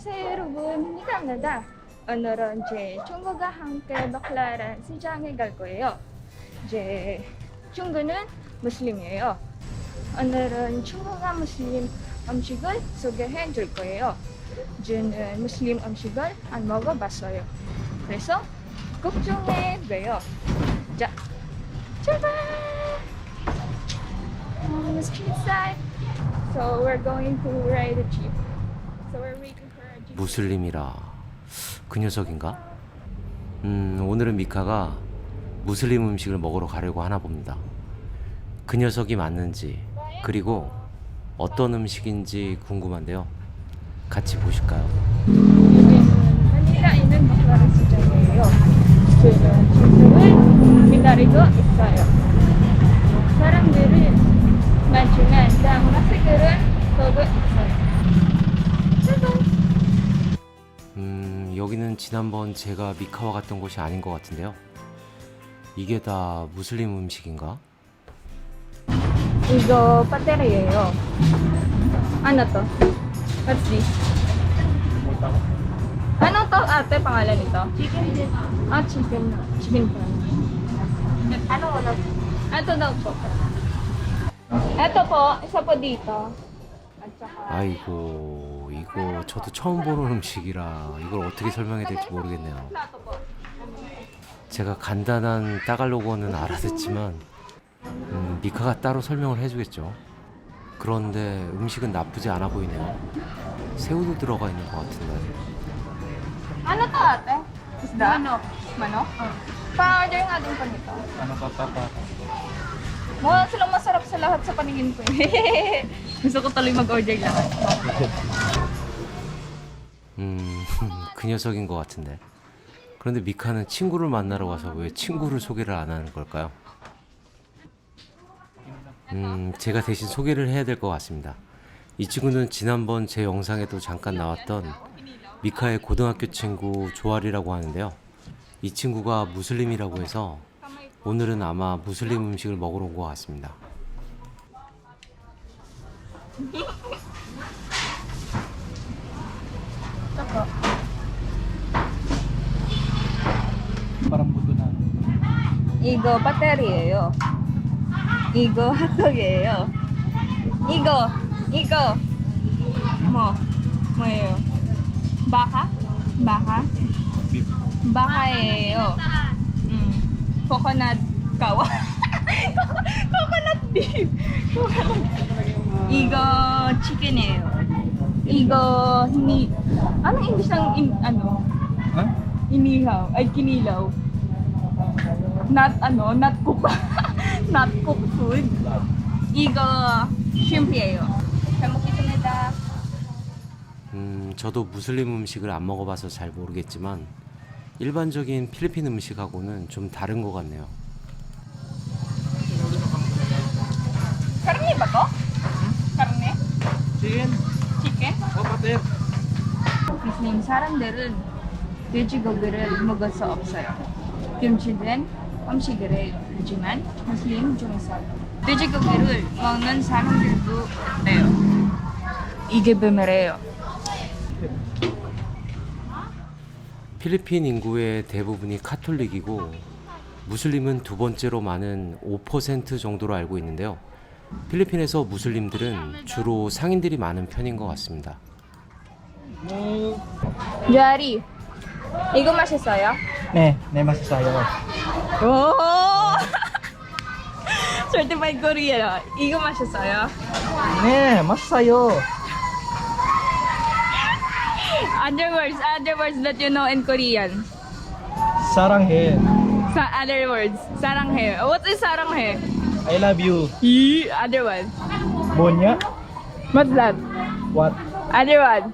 안녕하세요 여러분 미카입니다. 오늘은 이제 중국과 함께 바클라란 시장에 갈 거예요. 이제 중국은 무슬림이에요. 오늘은 중국과 무슬림 음식을 소개해 줄 거예요. 저는 무슬림 음식을 안 먹어봤어요. 그래서 걱정해 왜요. 자 출발! on the street side so we're going to ride a jeep so we're 무슬림이라 그 녀석인가? 음 오늘은 미카가 무슬림 음식을 먹으러 가려고 하나 봅니다. 그 녀석이 맞는지 그리고 어떤 음식인지 궁금한데요. 같이 보실까요? 여기는 마닐라 있는 바클라라 시장이에요. 저는 주소를 기다리고 지난번 제가 미카와 갔던 곳이 아닌 것 같은데요. 이게 다 무슬림 음식인가? 이거 배터리예요. Ano to? What's this? Ano to ate pangalan nito? Chicken din. Ah, chicken. Chicken pa. Ano wala? Ito daw po. Ito po, isa po dito. At saka 아 이거 저도 처음 보는 음식이라 이걸 어떻게 설명해야 될지 모르겠네요. 제가 간단한 따갈로그는 알아듣지만 음, 미카가 따로 설명을 해주겠죠. 그런데 음식은 나쁘지 않아 보이네요. 새우도 들어가 있는 것 같은데. Ano to ate? Isda? Manok. Manok? Pa-order nga din po nito. Ano pa papa? Mukha silang masarap sa lahat sa paningin ko. eh. Gusto ko tuloy mag-order lahat. 음, 그 녀석인 것 같은데. 그런데 미카는 친구를 만나러 와서 왜 친구를 소개를 안 하는 걸까요? 음, 제가 대신 소개를 해야 될 것 같습니다. 이 친구는 지난번 제 영상에도 잠깐 나왔던 미카의 고등학교 친구 조알이라고 하는데요. 이 친구가 무슬림이라고 해서 오늘은 아마 무슬림 음식을 먹으러 온 것 같습니다. Ito Parang buto na. 이거 배터리예요. 이거 핫도그예요. 이거 이거 뭐 뭐예요? 바카? 바카? Beef. 바카예요. 음. 이거 니 anong English ng in, ano? Ha? Inihaw, ay kinilaw. Not ano, not cook. not cook food. 이거 shrimp이에요. 잘 먹겠습니다. 음, 저도 무슬림 음식을 안 먹어봐서 잘 모르겠지만 일반적인 필리핀 음식하고는 좀 다른 것 같네요. Karne? Chicken. Chicken? Oh, 무슬림 사람들은 돼지고기를 먹을 수 없어요. 금지된 음식을 하지만 무슬림 중에서 돼지고기를 먹는 사람들도 있대요. 이게 비밀이에요. 필리핀 인구의 대부분이 카톨릭이고 무슬림은 두 번째로 많은 5% 정도로 알고 있는데요. 필리핀에서 무슬림들은 주로 상인들이 많은 편인 것 같습니다. Jari, 이거 맛있어요? Ne, ne masasayo ko. 오! Certified Korean. 이거 맛있어요? Ne, masasayo. Other words, other words that you know in Korean. Saranghe. Sa other words, saranghe. What is saranghe? I love you. E, other one. Bonya. What's that? What? Other one.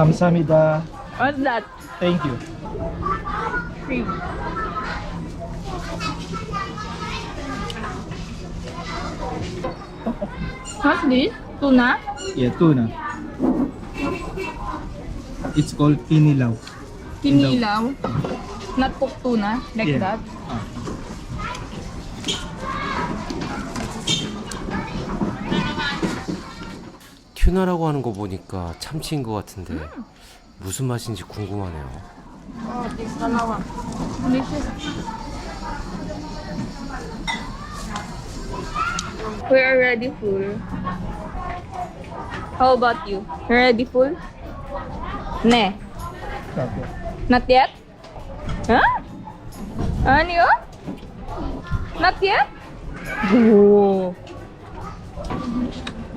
Kamsamida. What's that? Thank you. Cream. What's this? Tuna? Yeah, tuna. It's called kinilaw. Kinilaw? Not cooked tuna? Like Yeah. that? Ah. 튜나라고 하는 거 보니까 참치인 것 같은데 무슨 맛인지 궁금하네요. We're already full. How about you? You're already full? Ne. Not yet? Huh? Ano? Not yet? Oh.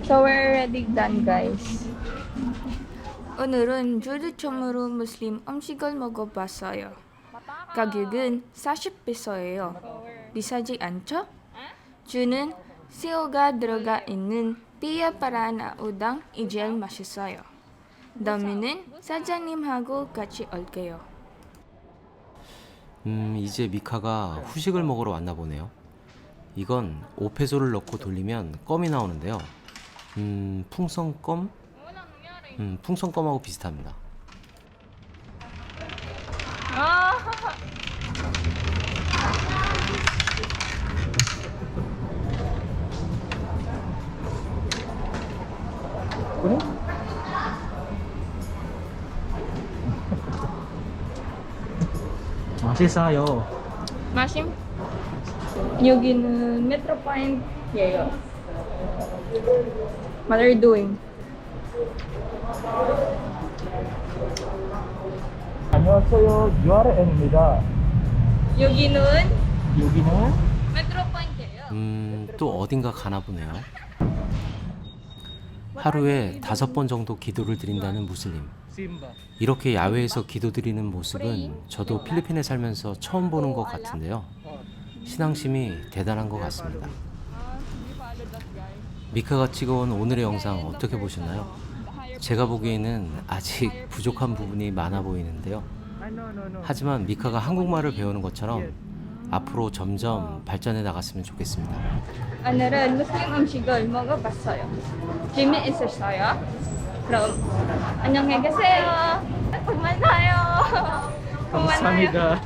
So we're already done guys. 오늘은 처음으로 무슬림 음식을 먹어봤어요. 가격은 40페소예요. 비싸지 않죠? 주는 새우가 들어가 있는 삐아파라나 우당이 제일 맛있어요. 다음에는 사장님하고 같이 올게요. 음, 이제 미카가 후식을 먹으러 왔나 보네요. 이건 5페소를 넣고 돌리면 껌이 나오는데요. 음, 풍선껌? 음, 풍선껌하고 비슷합니다. 아, Kunin? 맛있어요. 마심? 여기는 메트로포인트예요. What are you doing? 안녕하세요. URN입니다. 여기는 여기는 메트로포인트예요. 음, 또 어딘가 가나 보네요. 하루에 다섯 번 정도 기도를 드린다는 무슬림. 이렇게 야외에서 기도드리는 모습은 저도 필리핀에 살면서 처음 보는 것 같은데요. 신앙심이 대단한 것 같습니다. 미카가 찍어온 오늘의 영상 어떻게 보셨나요? 제가 보기에는 아직 부족한 부분이 많아 보이는데요. 하지만 미카가 한국말을 배우는 것처럼 앞으로 점점 발전해 나갔으면 좋겠습니다. 오늘은 무슬림 음식을 먹어봤어요. 재미있었어요. 그럼 안녕히 계세요. 그만 사요. 감사합니다.